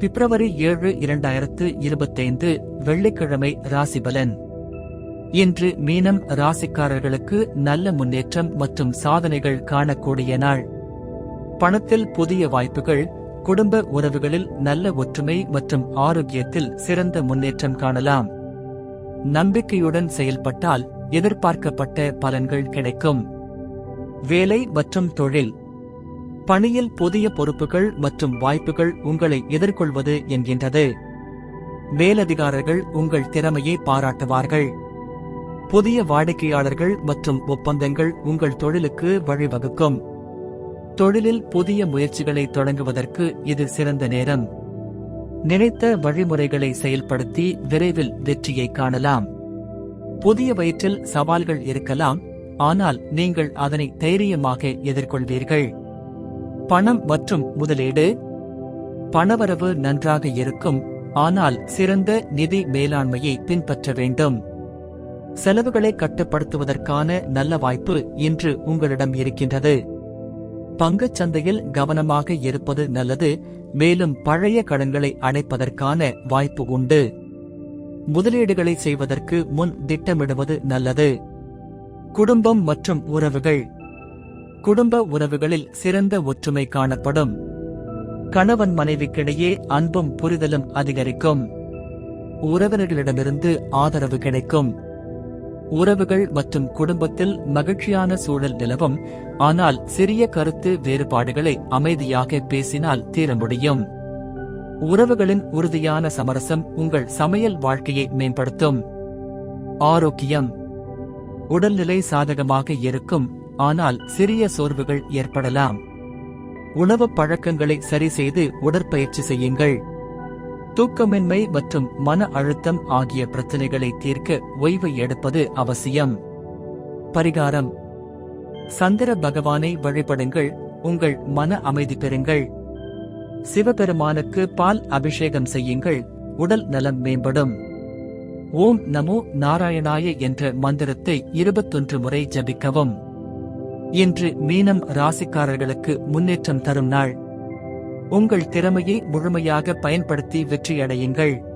பிப்ரவரி ஏழு இரண்டாயிரத்து இருபத்தைந்து வெள்ளிக்கிழமை ராசிபலன் இன்று மீனம் ராசிக்காரர்களுக்கு நல்ல முன்னேற்றம் மற்றும் சாதனைகள் காணக்கூடிய நாள். பணத்தில் புதிய வாய்ப்புகள் குடும்ப உறவுகளில் நல்ல ஒற்றுமை மற்றும் ஆரோக்கியத்தில் சிறந்த முன்னேற்றம் காணலாம். நம்பிக்கையுடன் செயல்பட்டால் எதிர்பார்க்கப்பட்ட பலன்கள் கிடைக்கும். வேலை மற்றும் தொழில் பணியில் புதிய பொறுப்புகள் மற்றும் வாய்ப்புகள் உங்களை எதிர்கொள்வது என்கின்றது. மேலதிகாரர்கள் உங்கள் திறமையை பாராட்டுவார்கள். புதிய வாடிக்கையாளர்கள் மற்றும் ஒப்பந்தங்கள் உங்கள் தொழிலுக்கு வழிவகுக்கும். தொழிலில் புதிய முயற்சிகளை தொடங்குவதற்கு இது சிறந்த நேரம். நினைத்த வழிமுறைகளை செயல்படுத்தி விரைவில் வெற்றியை காணலாம். புதிய வயிற்றில் சவால்கள் இருக்கலாம் ஆனால் நீங்கள் அதனை தைரியமாக எதிர்கொள்வீர்கள். பணம் மற்றும் முதலீடு? பணவரவு நன்றாக இருக்கும் ஆனால் சிறந்த நிதி மேலாண்மையை பின்பற்ற வேண்டும். செலவுகளை கட்டுப்படுத்துவதற்கான நல்ல வாய்ப்பு இன்று உங்களிடம் இருக்கின்றது. பங்குச் சந்தையில் கவனமாக இருப்பது நல்லது மேலும் பழைய கடன்களை அடைப்பதற்கான வாய்ப்பு உண்டு. முதலீடுகளை செய்வதற்கு முன் திட்டமிடுவது நல்லது. குடும்பம் மற்றும் உறவுகள் குடும்ப உறவுகளில் சிறந்த ஒற்றுமை காணப்படும். கணவன் மனைவிக்கிடையே அன்பும் புரிதலும் அதிகரிக்கும். உறவினர்களிடமிருந்து ஆதரவு கிடைக்கும். உறவுகள் மற்றும் குடும்பத்தில் மகிழ்ச்சியான சூழல் நிலவும். ஆனால் சிறிய கருத்து வேறுபாடுகளை அமைதியாக பேசினால் தீர முடியும். உறவுகளின் உறுதியான சமரசம் உங்கள் சமையல் வாழ்க்கையை மேம்படுத்தும். ஆரோக்கியம் உடல்நிலை சாதகமாக இருக்கும். ஆனால் சிறிய சோர்வுகள் ஏற்படலாம். உணவு பழக்கங்களை சரிசெய்து உடற்பயிற்சி செய்யுங்கள். தூக்கமின்மை மற்றும் மன அழுத்தம் ஆகிய பிரச்சனைகளை தீர்க்க ஓய்வு எடுப்பது அவசியம். பரிகாரம். சந்திர பகவானை வழிபடுங்கள் உங்கள் மன அமைதி பெறுங்கள். சிவபெருமானுக்கு பால் அபிஷேகம் செய்யுங்கள் உடல் நலம் மேம்படும். ஓம் நமோ நாராயணாய என்ற மந்திரத்தை இருபத்தொன்று முறை ஜபிக்கவும். இன்று மீனம் ராசிக்காரர்களுக்கு முன்னேற்றம் தரும் நாள். உங்கள் திறமையை முழுமையாக பயன்படுத்தி வெற்றியடையுங்கள்.